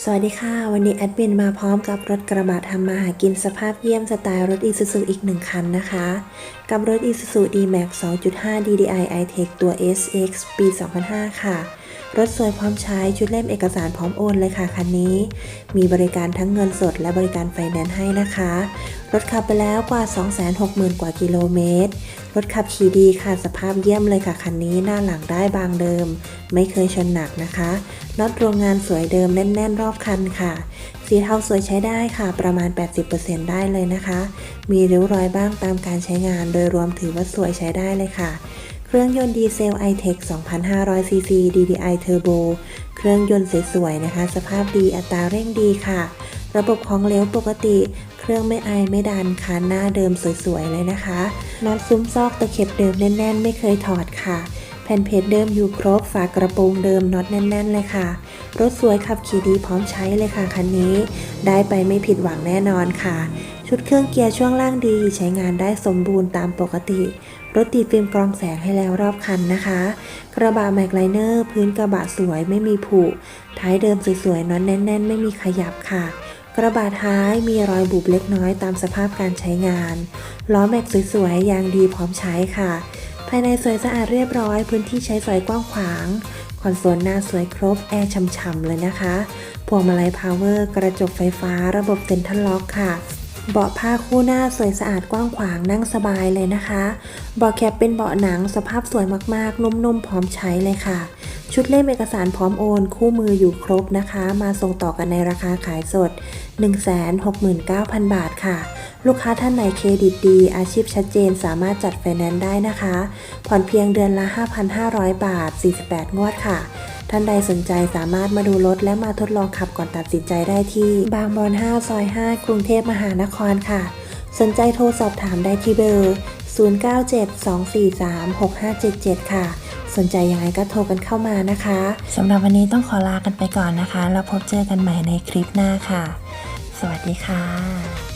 สวัสดีค่ะ วันนี้แอดมินมาพร้อมกับรถกระบะทำมาหากินสภาพเยี่ยมสไตล์รถอีซูซูอีกหนึ่งคันนะคะ กับรถอีซูซู D-Max 2.5 DDI i-Tech ตัว SX ปี 2005 ค่ะ รถสวยพร้อมใช้ชุดเล่มเอกสารพร้อมโอนเลยค่ะคันนี้ มีบริการทั้งเงินสดและบริการไฟแนนซ์ให้นะคะ รถขับไปแล้วกว่า 260,000 กว่ากิโลเมตร รถขับขี่ดีค่ะสภาพเยี่ยมเลยค่ะคันนี้หน้าหลังได้บางเดิม ไม่เคยชนหนักนะคะน็อตโรงงานสวยเดิมแน่น ๆ รอบคันค่ะ สีเทาสวยใช้ได้ค่ะประมาณ 80%ได้เลยนะคะ มีริ้วรอยบ้างตามการใช้งานโดยรวมถือว่าสวยใช้ได้เลยค่ะ เครื่องยนต์ดีเซล i-Tech 2,500 cc DDI Turbo เครื่องยนต์สวยๆนะคะ สภาพดีอัตราเร่งดีค่ะ ระบบของเหลวปกติ เครื่องไม่ไอไม่ดันคันหน้าเดิมสวยๆเลยนะคะน็อตซุ้มซอกตะเข็บเดิมแน่นๆ ไม่เคยถอดค่ะ ผ่นเพจเดิมอยู่ครบฝากระโปรงเดิมน็อตแน่น ๆ เลยค่ะ รถสวยขับขี่ดีพร้อมใช้เลยค่ะคันนี้ ได้ไปไม่ผิดหวังแน่นอนค่ะ ชุดเครื่องเกียร์ช่วงล่างดีใช้งานได้สมบูรณ์ตามปกติ รถติดฟิล์มกรองแสงให้แล้วรอบคันนะคะ กระบะแม็กไลเนอร์พื้นกระบะสวยไม่มีผุท้ายเดิมสวยๆน็อตแน่น ๆ ไม่มีขยับค่ะกระบะท้ายมีรอยบุบเล็กน้อยตามสภาพการใช้งาน ล้อแม็กสวยๆ ยางดีพร้อมใช้ค่ะ ภายในสวยสะอาดเรียบร้อย พื้นที่ใช้สอยกว้างขวางคอนโซลหน้าสวยครบ แอร์ช่ำๆเลยนะคะ พวงมาลัยพาวเวอร์ กระจกไฟฟ้า ระบบเซ็นทรัลล็อกค่ะ เบาะผ้าคู่หน้าสวยสะอาดกว้างขวางนั่งสบายเลยนะคะ เบาะแคปเป็นเบาะหนังสภาพสวยมากๆ นุ่มๆ พร้อมใช้เลยค่ะ ชุดเล่มเอกสารพร้อมโอน คู่มืออยู่ครบนะคะ มาส่งต่อกันในราคาขายสด 169,000 บาทค่ะ ลูกค้าท่านไหนเครดิตดี อาชีพชัดเจนสามารถจัดไฟแนนซ์ได้นะคะ ผ่อนเพียงเดือนละ 5,500 บาท 48 งวดค่ะท่านใดสนใจสามารถมาดูรถและมาทดลองขับก่อนตัดสินใจได้ที่ บางบอน5ซอย 5 กรุงเทพมหานครค่ะ สนใจโทรสอบถามได้ที่เบอร์ 0972436577 ค่ะ สนใจยังไงก็โทรกันเข้ามานะคะสำหรับวันนี้ต้องขอลากันไปก่อนนะคะ แล้วพบเจอกันใหม่ในคลิปหน้าค่ะ สวัสดีค่ะ